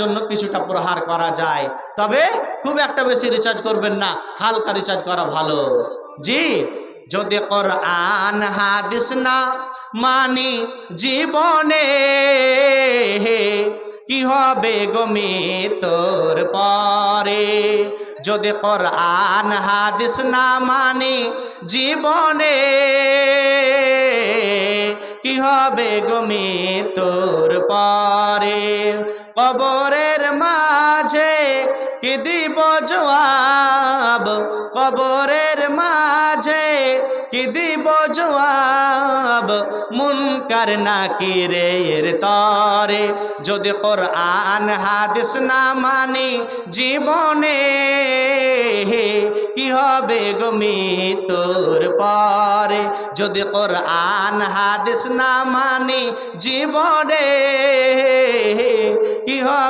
জন্য কিছুটা প্রহার করা যায়। তবে খুব একটা বেশি রিচার্জ করবেন না, হালকা রিচার্জ করা ভালো। জি, যদি কোরআন, হাদিস না মানি জীবনে, কি হবে গমি তোর পরে? যদি কোরআন, হাদিস না মানি জীবনে কি হবে গমি তোর পরে? কবরের মাঝে কি দিব জবাব? কবরের মাঝে কি দিব জবাব? মুনকার নাকিরে এর তরে? যদি কোরআন হাদিস না মানি জীবনে কি হবে গমি তোর পরে? যদি কোরআন হাদিস না মানি জীবনে কি হবে